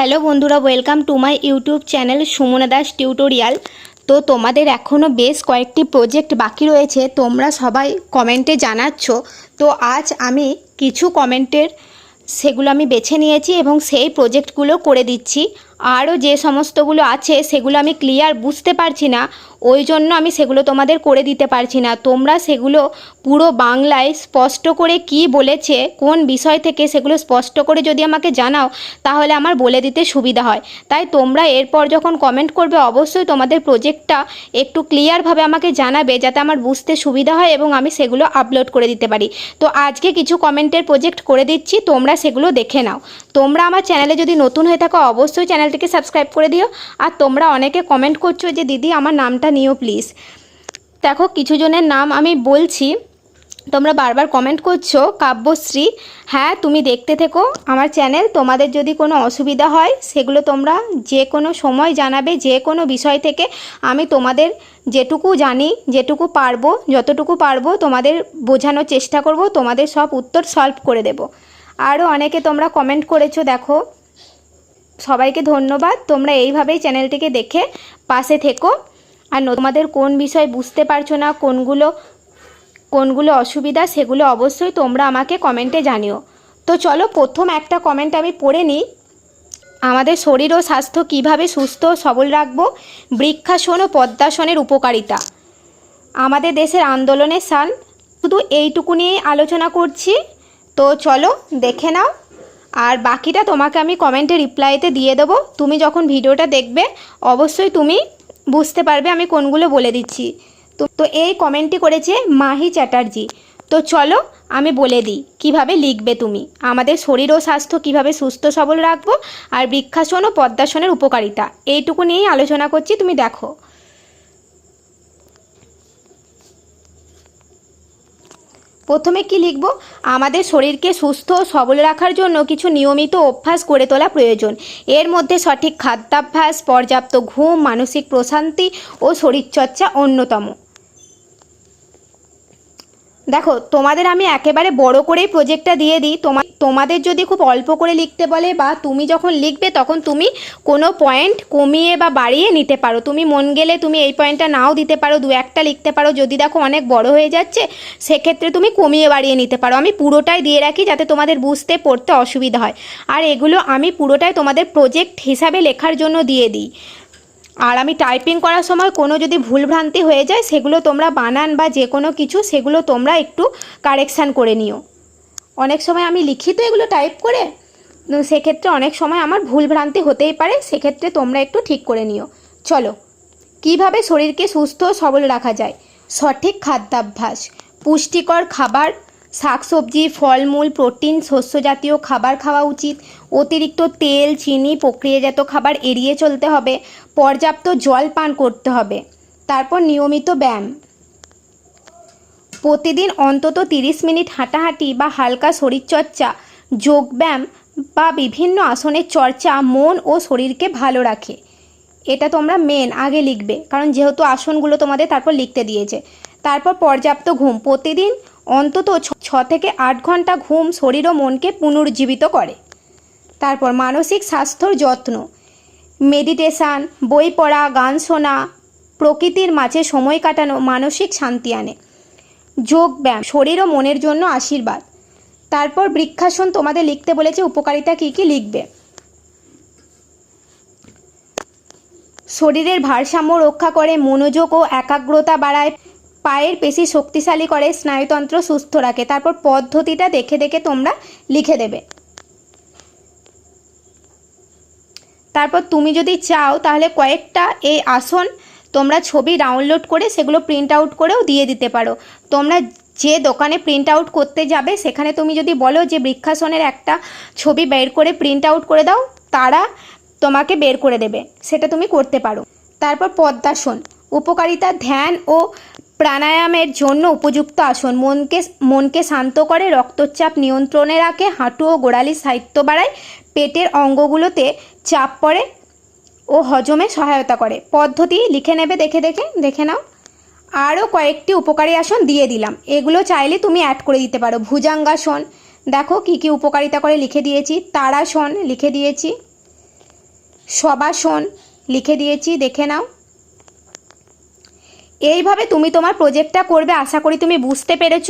Hello বন্ধুরা welcome to my YouTube channel Sumana Das tutorial তো তোমাদের এখনও বেশ কয়েকটি প্রজেক্ট বাকি রয়েছে, তোমরা সবাই কমেন্টে জানাচ্ছ। তো আজ আমি কিছু কমেন্টের সেগুলো আমি বেছে নিয়েছি এবং সেই প্রজেক্টগুলো করে দিচ্ছি। আরও যে সমস্তগুলো আছে সেগুলো আমি ক্লিয়ার বুঝতে পারছি না, ওই জন্য আমি সেগুলো তোমাদের করে দিতে পারছি না। তোমরা সেগুলো পুরো বাংলায় স্পষ্ট করে কি বলেছে, কোন বিষয় থেকে সেগুলো স্পষ্ট করে যদি আমাকে জানাও, তাহলে আমার বলে দিতে সুবিধা হয়। তাই তোমরা এরপর যখন কমেন্ট করবে, অবশ্যই তোমাদের প্রজেক্টটা একটু ক্লিয়ারভাবে আমাকে জানাবে, যাতে আমার বুঝতে সুবিধা হয় এবং আমি সেগুলো আপলোড করে দিতে পারি। তো আজকে কিছু কমেন্টের প্রজেক্ট করে দিচ্ছি, তোমরা সেগুলো দেখে নাও। তোমরা আমার চ্যানেলে যদি নতুন হয়ে থাকো, অবশ্যই চ্যানেলটিকে সাবস্ক্রাইব করে দিও। আর তোমরা অনেকে কমেন্ট করছ যে, দিদি, আমার নামটা নিও প্লিজ দেখো কিছু জনের নাম আমি বলছি। তোমরা বারবার কমেন্ট করছ, কাব্যশ্রী হ্যাঁ তুমি দেখতে থেকো আমার চ্যানেল। তোমাদের যদি কোনো অসুবিধা হয়, সেগুলো তোমরা যে কোনো সময় জানাবে, যে কোনো বিষয় থেকে আমি তোমাদের যেটুকু জানি, যেটুকু পারব, যতটুকু পারব, তোমাদের বোঝানোর চেষ্টা করব, তোমাদের সব উত্তর সলভ করে দেব। আরও অনেকে তোমরা কমেন্ট করেছ, দেখো। সবাইকে ধন্যবাদ। তোমরা এইভাবেই চ্যানেলটিকে দেখে পাশে থেকো। আর তোমাদের কোন বিষয় বুঝতে পারছ না, কোনগুলো কোনগুলো অসুবিধা, সেগুলো অবশ্যই তোমরা আমাকে কমেন্টে জানিও। তো চলো, প্রথম একটা কমেন্ট আমি পড়ে নিই। আমাদের শরীর ও স্বাস্থ্য কীভাবে সুস্থ সবল রাখব? বৃক্ষাসন ও পদ্মাসনের উপকারিতা। আমাদের দেশের আন্দোলনের সাল শুধু এইটুকু নিয়েই আলোচনা করছি। তো চলো, দেখে নাও। আর বাকিটা তোমাকে আমি কমেন্টে রিপ্লাইতে দিয়ে দেবো। তুমি যখন ভিডিওটা দেখবে, অবশ্যই তুমি বুঝতে পারবে আমি কোনগুলো বলে দিচ্ছি। তো তো এই কমেন্টটি করেছে মাহি চ্যাটার্জি। তো চলো আমি বলে দিই, কীভাবে লিখবে তুমি? আমাদের শরীর ও স্বাস্থ্য কীভাবে সুস্থ সবল রাখব? আর বৃক্ষাসন ও পদ্মাসনের উপকারিতা। এইটুকু নিয়েই আলোচনা করছি, তুমি দেখো। প্রথমে কি লিখব? আমাদের শরীরকে সুস্থ ও সবল রাখার জন্য কিছু নিয়মিত অভ্যাস করে তোলা প্রয়োজন। এর মধ্যে সঠিক খাদ্যাভ্যাস, পর্যাপ্ত ঘুম, মানসিক প্রশান্তি ও শরীরচর্চা অন্যতম। দেখো, তোমাদের আমি একেবারে বড় করেই প্রজেক্টটা দিয়ে দিই। তোমা তোমাদের যদি খুব অল্প করে লিখতে বলে বা তুমি যখন লিখবে তখন তুমি কোনো পয়েন্ট কমিয়ে বা বাড়িয়ে নিতে পারো। তুমি মন গেলে তুমি এই পয়েন্টটা নাও দিতে পারো, দু একটা লিখতে পারো। যদি দেখো অনেক বড় হয়ে যাচ্ছে, সেক্ষেত্রে তুমি কমিয়ে বাড়িয়ে নিতে পারো। আমি পুরোটাই দিয়ে রাখি যাতে তোমাদের বুঝতে, পড়তে অসুবিধা হয়। আর এগুলো আমি পুরোটাই তোমাদের প্রজেক্ট হিসাবে লেখার জন্য দিয়ে দিই। আর আমি টাইপিং করার সময় কোনো যদি ভুলভ্রান্তি হয়ে যায়, সেগুলো তোমরা বানান বা যে কোনো কিছু, সেগুলো তোমরা একটু কারেকশান করে নিও। অনেক সময় আমি লিখি তো এগুলো টাইপ করে সেক্ষেত্রে অনেক সময় আমার ভুলভ্রান্তি হতেই পারে, সেক্ষেত্রে তোমরা একটু ঠিক করে নিও। চলো, কীভাবে শরীরকে সুস্থ সবল রাখা যায়? সঠিক খাদ্যাভ্যাস, পুষ্টিকর খাবার, শাকসবজি, ফলমূল, প্রোটিন শস্য জাতীয় খাবার খাওয়া উচিত, অতিরিক্ত তেল, চিনি, প্রক্রিয়াজাত খাবার এড়িয়ে চলতে হবে, পর্যাপ্ত জল পান করতে হবে, তারপর নিয়মিত ব্যায়াম। প্রতিদিন অন্তত তিরিশ মিনিট হাঁটাহাঁটি বা হালকা শরীরচর্চা, যোগব্যায়াম বা বিভিন্ন আসনের চর্চা মন ও শরীরকে ভালো রাখে। এটা তোমরা মেন আগে লিখবে। কারণ যেহেতু আসনগুলো তোমাদের তারপর লিখতে দিয়েছে। তারপর পর্যাপ্ত ঘুম। প্রতিদিন অন্তত ছ- থেকে আট ঘণ্টা ঘুম শরীর ও মনকে পুনরুজ্জীবিত করে। তারপর মানসিক স্বাস্থ্যর যত্ন। মেডিটেশান বই পড়া, গান শোনা, প্রকৃতির মাঝে সময় কাটানো মানসিক শান্তি আনে। যোগ ব্যায়াম, শরীর ও মনের জন্য আশীর্বাদ। তারপর বৃক্ষাসন তোমাদের লিখতে বলেছে, উপকারিতা কী কী লিখবে? শরীরের ভারসাম্য রক্ষা করে, মনোযোগ ও একাগ্রতা বাড়ায়, পায়ের পেশি শক্তিশালী করে, স্নায়ুতন্ত্র সুস্থ রাখে। তারপর পদ্ধতিটা দেখে দেখে তোমরা লিখে দেবে। তারপর তুমি যদি চাও, তাহলে কয়েকটা এই আসন তোমরা ছবি ডাউনলোড করে সেগুলো প্রিন্ট আউট করেও দিয়ে দিতে পারো। তোমরা যে দোকানে প্রিন্ট আউট করতে যাবে, সেখানে তুমি যদি বলো যে বৃক্ষাসনের একটা ছবি বের করে প্রিন্ট আউট করে দাও, তারা তোমাকে বের করে দেবে। সেটা তুমি করতে পারো। তারপর পদ্মাসন উপকারিতা, ধ্যান ও প্রাণায়ামের জন্য উপযুক্ত আসন। মনকে মনকে শান্ত করে, রক্তচাপ নিয়ন্ত্রণে রাখে, হাঁটু ও গোড়ালির সাহিত্য বাড়ায়, পেটের অঙ্গগুলোতে চাপ পড়ে ও হজমে সহায়তা করে। পদ্ধতি লিখে নেবে, দেখে দেখে দেখে নাও। আরও কয়েকটি উপকারী আসন দিয়ে দিলাম। এগুলো চাইলে তুমি অ্যাড করে দিতে পারো। ভুজাঙ্গাসন, দেখো কি কি উপকারিতা করে লিখে দিয়েছি। তারাসন, লিখে দিয়েছি। সবাসন লিখে দিয়েছি, দেখে নাও। এইভাবে তুমি তোমার প্রজেক্টটা করবে, আশা করি তুমি বুঝতে পেরেছ।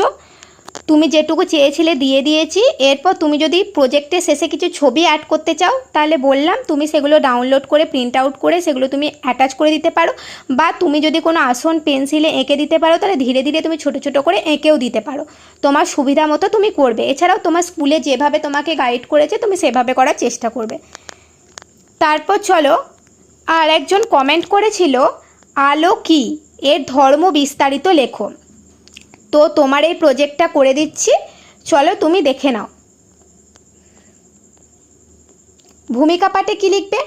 তুমি যেটুকু চেয়েছিলে দিয়ে দিয়েছি। এরপর তুমি যদি প্রজেক্টের শেষে কিছু ছবি অ্যাড করতে চাও, তাহলে বললাম তুমি সেগুলো ডাউনলোড করে প্রিন্ট আউট করে সেগুলো তুমি অ্যাটাচ করে দিতে পারো। বা তুমি যদি কোনো আসন পেন্সিলে এঁকে দিতে পারো, তাহলে ধীরে ধীরে তুমি ছোটো ছোটো করে এঁকেও দিতে পারো। তোমার সুবিধা মতো তুমি করবে। এছাড়াও তোমার স্কুলে যেভাবে তোমাকে গাইড করেছে, তুমি সেভাবে করার চেষ্টা করবে। তারপর চলো আর একজন কমেন্ট করেছিল, আলো কি? এর ধর্ম বিস্তারিত লেখো। তো তোমার এই প্রজেক্টটা করে দিচ্ছি। চলো তুমি দেখে নাও। ভূমিকা পাঠে কী লিখবে?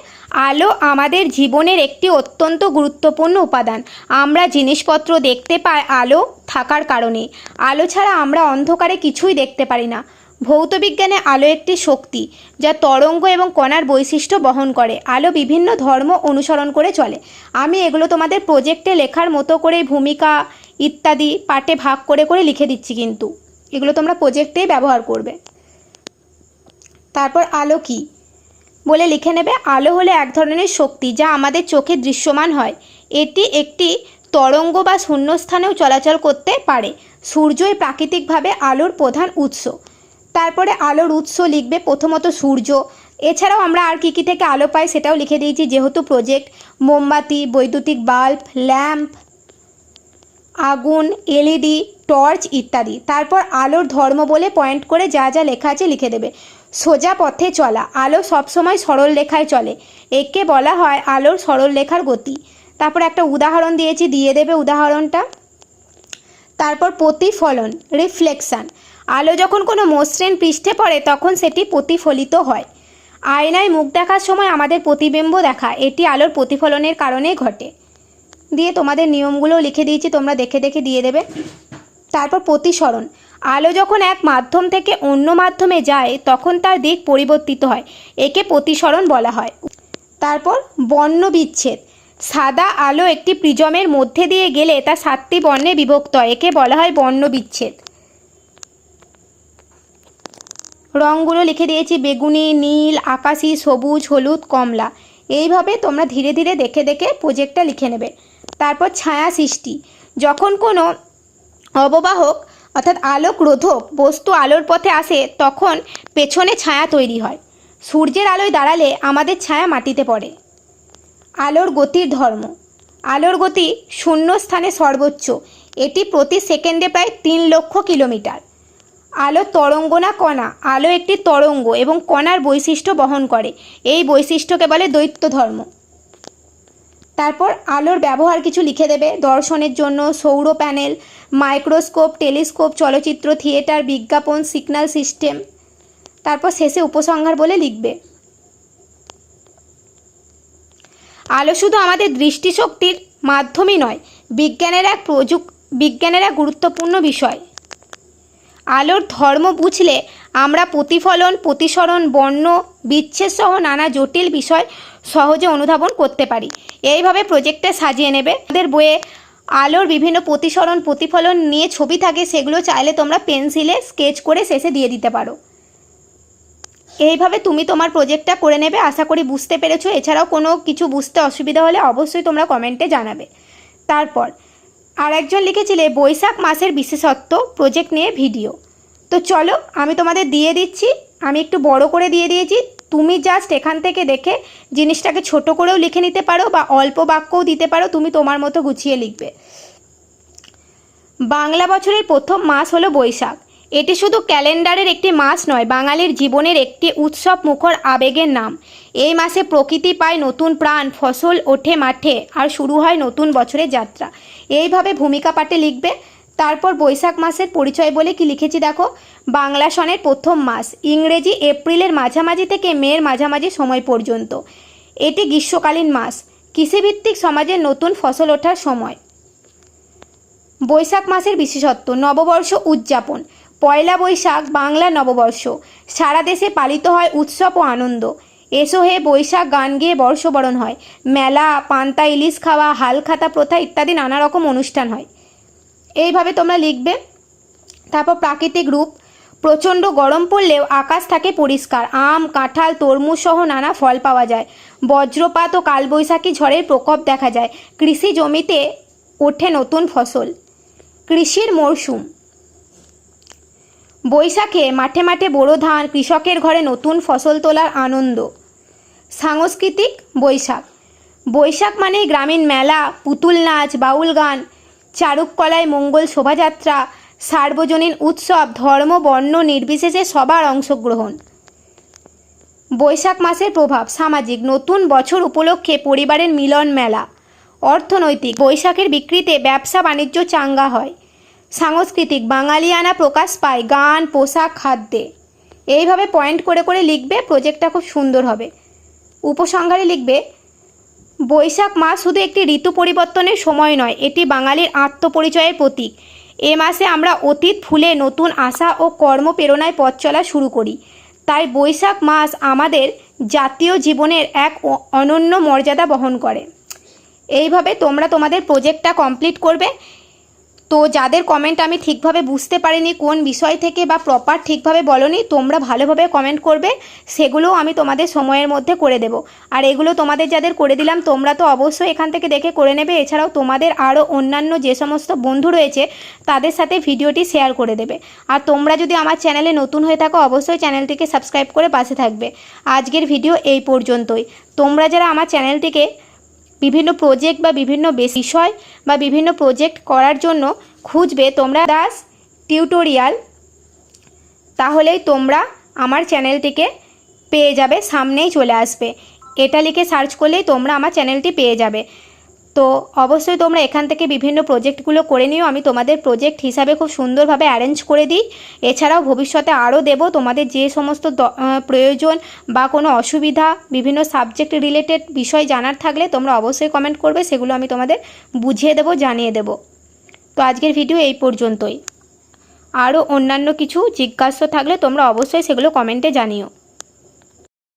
আলো আমাদের জীবনের একটি অত্যন্ত গুরুত্বপূর্ণ উপাদান। আমরা জিনিসপত্র দেখতে পাই আলো থাকার কারণে। আলো ছাড়া আমরা অন্ধকারে কিছুই দেখতে পারি না। ভৌতবিজ্ঞানে আলো একটি শক্তি, যা তরঙ্গ এবং কণার বৈশিষ্ট্য বহন করে। আলো বিভিন্ন ধর্ম অনুসরণ করে চলে। আমি এগুলো তোমাদের প্রজেক্টে লেখার মতো করে ভূমিকা ইত্যাদি পার্টে ভাগ করে করে লিখে দিচ্ছি কিন্তু। এগুলো তোমরা প্রজেক্টেই ব্যবহার করবে। তারপর আলো কি? বলে লিখে নেবে, আলো হলো এক ধরনের শক্তি যা আমাদের চোখে দৃশ্যমান হয়। এটি একটি তরঙ্গ বা শূন্যস্থানেও চলাচল করতে পারে। সূর্যই প্রাকৃতিকভাবে আলোর প্রধান উৎস। তারপরে আলোর উৎস লিখবে প্রথমত সূর্য। এছাড়াও আমরা আর কী কী থেকে আলো পাই সেটাও লিখে দিয়েছি, যেহেতু প্রজেক্ট মোমবাতি, বৈদ্যুতিক বাল্ব, ল্যাম্প আগুন, এলইডি, টর্চ ইত্যাদি। তারপর আলোর ধর্ম বলে পয়েন্ট করে যা যা লেখা আছে লিখে দেবে। সোজা পথে চলা। আলো সবসময় সরল লেখায় চলে। একে বলা হয় আলোর সরল লেখার গতি। তারপর একটা উদাহরণ দিয়েছি, দিয়ে দেবে উদাহরণটা। তারপর প্রতিফলন রিফ্লেকশান আলো যখন কোনো মসৃণ পৃষ্ঠে পড়ে, তখন সেটি প্রতিফলিত হয়। আয়নায় মুখ দেখার সময় আমাদের প্রতিবিম্ব দেখা এটি আলোর প্রতিফলনের কারণে ঘটে। দিয়ে তোমাদের নিয়মগুলো লিখে দিয়েছি, তোমরা দেখে দেখে দিয়ে দেবে। তারপর প্রতিসরণ। আলো যখন এক মাধ্যম থেকে অন্য মাধ্যমে যায়, তখন তার দিক পরিবর্তিত হয়। একে প্রতিসরণ বলা হয়। তারপর বর্ণ বিচ্ছেদ। সাদা আলো একটি প্রিজমের মধ্যে দিয়ে গেলে তা সাতটি বর্ণে বিভক্ত হয়। একে বলা হয় বর্ণ বিচ্ছেদ। রঙগুলো লিখে দিয়েছি, বেগুনি, নীল, আকাশি, সবুজ, হলুদ, কমলা। এইভাবে তোমরা ধীরে ধীরে দেখে দেখে প্রজেক্টটা লিখে নেবে। তারপর ছায়া সৃষ্টি। যখন কোনো অববাহক অর্থাৎ আলোক রোধক বস্তু আলোর পথে আসে, তখন পেছনে ছায়া তৈরি হয়। সূর্যের আলোয় দাঁড়ালে আমাদের ছায়া মাটিতে পড়ে। আলোর গতির ধর্ম। আলোর গতি শূন্য স্থানে সর্বোচ্চ। এটি প্রতি সেকেন্ডে প্রায় তিন লক্ষ কিলোমিটার। আলো তরঙ্গ না কণা? আলো একটি তরঙ্গ এবং কণার বৈশিষ্ট্য বহন করে। এই বৈশিষ্ট্যকে বলে দৈত্য ধর্ম তারপর আলোর ব্যবহার কিছু লিখে দেবে। দর্শনের জন্য সৌর প্যানেল, মাইক্রোস্কোপ, টেলিস্কোপ, চলচ্চিত্র, থিয়েটার, বিজ্ঞাপন, সিগন্যাল সিস্টেম। তারপর শেষে উপসংহার বলে লিখবে। আলো শুধু আমাদের দৃষ্টিশক্তির মাধ্যমই নয়, বিজ্ঞানের এক প্রযুক বিজ্ঞানের এক গুরুত্বপূর্ণ বিষয়। আলোর ধর্ম বুঝলে আমরা প্রতিফলন, প্রতিসরণ, বর্ণ, বিচ্ছেদ সহ নানা জটিল বিষয় সহজে অনুধাবন করতে পারি। এইভাবে প্রজেক্টটা সাজিয়ে নেবে। আমাদের বইয়ে আলোর বিভিন্ন প্রতিসরণ, প্রতিফলন নিয়ে ছবি থাকে, সেগুলো চাইলে তোমরা পেন্সিলে স্কেচ করে শেষে দিয়ে দিতে পারো। এইভাবে তুমি তোমার প্রজেক্টটা করে নেবে, আশা করি বুঝতে পেরেছ। এছাড়াও কোনো কিছু বুঝতে অসুবিধা হলে অবশ্যই তোমরা কমেন্টে জানাবে। তারপর আর একজন লিখেছিলে, বৈশাখ মাসের বিশেষত্ব প্রজেক্ট নিয়ে ভিডিও তো চলো, আমি তোমাদের দিয়ে দিচ্ছি, আমি একটু বড় করে দিয়ে দিয়েছি তুমি জাস্ট এখান থেকে দেখে জিনিসটাকে ছোট করেও লিখে নিতে পারো বা অল্প বাক্যও দিতে পারো, তুমি তোমার মতো গুছিয়ে লিখবে। বাংলা বছরের প্রথম মাস হলো বৈশাখ। এটি শুধু ক্যালেন্ডারের একটি মাস নয়, বাঙালির জীবনের একটি উৎসব মুখর আবেগের নাম। এই মাসে প্রকৃতি পায় নতুন প্রাণ, ফসল ওঠে মাঠে, আর শুরু হয় নতুন বছরের যাত্রা। এইভাবে ভূমিকা পাঠে লিখবে। তারপর বৈশাখ মাসের পরিচয় বলে কি লিখেছি দেখো? বাংলা সনের প্রথম মাস, ইংরেজি এপ্রিলের মাঝামাঝি থেকে মের মাঝামাঝি সময় পর্যন্ত। এটি গ্রীষ্মকালীন মাস, কৃষিভিত্তিক সমাজের নতুন ফসল ওঠার সময়। বৈশাখ মাসের বিশেষত্ব, নববর্ষ উদযাপন। পয়লা বৈশাখ, বাংলা নববর্ষ। সারা দেশে পালিত হয় উৎসব ও আনন্দ। এসো হে বৈশাখ, গান গিয়ে বর্ষবরণ হয়। মেলা, পান্তা, ইলিশ খাওয়া হালখাতা প্রথা ইত্যাদি নানা রকম অনুষ্ঠান হয়। এইভাবে তোমরা লিখবে। তারপর প্রাকৃতিক রূপ, প্রচণ্ড গরম পড়লেও আকাশ থাকে পরিষ্কার, আম, কাঁঠাল, তরমুজ সহ নানা ফল পাওয়া যায়। বজ্রপাত ও কালবৈশাখী ঝড়ের প্রকোপ দেখা যায়। কৃষি জমিতে ওঠে নতুন ফসল। কৃষির মরশুম। বৈশাখে মাঠে মাঠে বোরো ধান, কৃষকের ঘরে নতুন ফসল তোলার আনন্দ। সাংস্কৃতিক বৈশাখ। বৈশাখ মানেই গ্রামীণ মেলা, পুতুল নাচ, বাউল গান চারুকলায় মঙ্গল শোভাযাত্রা, সার্বজনীন উৎসব, ধর্ম, বর্ণ নির্বিশেষে সবার অংশগ্রহণ। বৈশাখ মাসের প্রভাব, সামাজিক, নতুন বছর উপলক্ষে পরিবারের মিলন মেলা। অর্থনৈতিক, বৈশাখের বিক্রিতে ব্যবসা বাণিজ্য চাঙ্গা হয়। সাংস্কৃতিক, বাঙালিয়ানা প্রকাশ পায় গান, পোশাক, খাদ্যে। এইভাবে পয়েন্ট করে করে লিখবে, প্রজেক্টটা খুব সুন্দর হবে। উপসংহারে লিখবে বৈশাখ মাস শুধু একটি ঋতু পরিবর্তনের সময় নয়, এটি বাঙালির আত্মপরিচয়ের প্রতীক। এ মাসে আমরা অতীত ফুলে নতুন আশা ও কর্মপ্রেরণায় পথ চলা শুরু করি। তাই বৈশাখ মাস আমাদের জাতীয় জীবনের এক অনন্য মর্যাদা বহন করে। এইভাবে তোমরা তোমাদের প্রজেক্টটা কমপ্লিট করবে। তো যাদের কমেন্ট আমি ঠিকভাবে বুঝতে পারিনি, কোন বিষয় থেকে বা প্রপার ঠিকভাবে বলনি, তোমরা ভালোভাবে কমেন্ট করবে, সেগুলোও আমি তোমাদের সময়ের মধ্যে করে দেব। আর এগুলো তোমাদের যাদের করে দিলাম, তোমরা তো অবশ্যই এখান থেকে দেখে করে নেবে, এছাড়াও তোমাদের আরও অন্যান্য যে সমস্ত বন্ধু রয়েছে, তাদের সাথে ভিডিওটি শেয়ার করে দেবে। আর তোমরা যদি আমার চ্যানেলে নতুন হয়ে থাকো, অবশ্যই চ্যানেলটিকে সাবস্ক্রাইব করে পাশে থাকবে। আজকের ভিডিও এই পর্যন্তই। তোমরা যারা আমার চ্যানেলটিকে বিভিন্ন প্রজেক্ট বা বিভিন্ন বিষয় বা বিভিন্ন প্রজেক্ট করার জন্য খুঁজবে। তোমরা দাস টিউটোরিয়াল তাহলেই তোমরা আমার চ্যানেলটিকে পেয়ে যাবে, সামনেই চলে আসবে। এটা লিখে সার্চ করলেই তোমরা আমার চ্যানেলটি পেয়ে যাবে। তো অবশ্যই তোমরা এখান থেকে বিভিন্ন প্রজেক্টগুলো করে নিও। আমি তোমাদের প্রজেক্ট হিসাবে খুব সুন্দরভাবে অ্যারেঞ্জ করে দিই। এছাড়াও ভবিষ্যতে আরও দেব তোমাদের যে সমস্ত প্রয়োজন বা কোনো অসুবিধা, বিভিন্ন সাবজেক্ট রিলেটেড বিষয় জানার থাকলে তোমরা অবশ্যই কমেন্ট করবে, সেগুলো আমি তোমাদের বুঝিয়ে দেবো, জানিয়ে দেবো। তো আজকের ভিডিও এই পর্যন্তই। আরও অন্যান্য কিছু জিজ্ঞাসা থাকলে তোমরা অবশ্যই সেগুলো কমেন্টে জানিও।